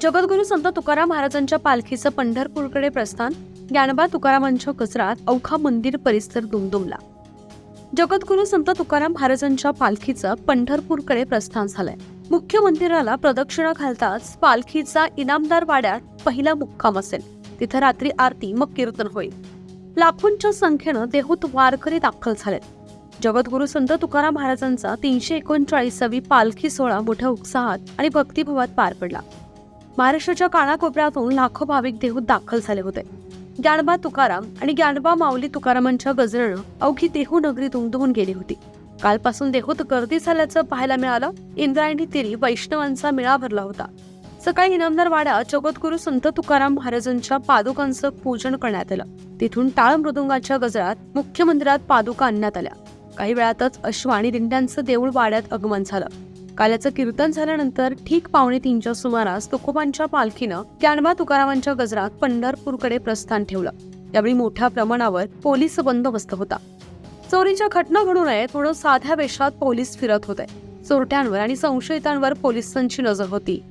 जगद्गुरू संत तुकाराम महाराजांच्या पालखीचं पंढरपूरकडे प्रस्थान. ज्ञानबा तुकारामांच्या गजरात अवखा मंदिर परिसर दुमदुमला. जगद्गुरू संत तुकाराम महाराजांच्या पालखीचं पंढरपूरकडे प्रस्थान झालंय. मुख्य मंदिराला प्रदक्षिणा घालताच पालखीचा इनामदार वाड्यात पहिला मुक्काम असेल. तिथं रात्री आरती मग कीर्तन होईल. लाखोंच्या संख्येनं देहूत वारकरी दाखल झालेत. जगद्गुरू संत तुकाराम महाराजांचा तीनशे एकोणचाळीसावी पालखी सोहळा मोठ्या उत्साहात आणि भक्तिभावात पार पडला. महाराष्ट्राच्या कानाकोपऱ्यातून लाखो भाविक देहूत दाखल झाले होते. ज्ञानबा तुकाराम आणि ज्ञानबा माऊली तुकारामांच्या गजरेनं अवघी देहू नगरी दुमदुमून गेली होती. कालपासून देहूत गर्दी झाल्याचं पाहायला मिळालं इंद्रायणी तिरी वैष्णवांचा मेळा भरला होता. सकाळी इनामदार वाड्या जगद्गुरु संत तुकाराम महाराजांच्या पादुकांचं पूजन करण्यात आलं. तिथून टाळ मृदुंगाच्या गजरात मुख्य मंदिरात पादुका आणण्यात आल्या. काही वेळातच अश्व आणि दिंड्यांचं देऊळ वाड्यात आगमन झालं. काल्याचं कीर्तन झाल्यानंतर ठीक पावणे तीनच्या सुमारास तुकोबांच्या पालखीनं कॅनवा तुकारामांच्या गजरात पंढरपूरकडे प्रस्थान ठेवलं. यावेळी मोठ्या प्रमाणावर पोलीस बंदोबस्त होता. चोरीच्या घटना घडू नये म्हणून साध्या वेशात पोलीस फिरत होते. चोरट्यांवर आणि संशयितांवर पोलिसांची नजर होती.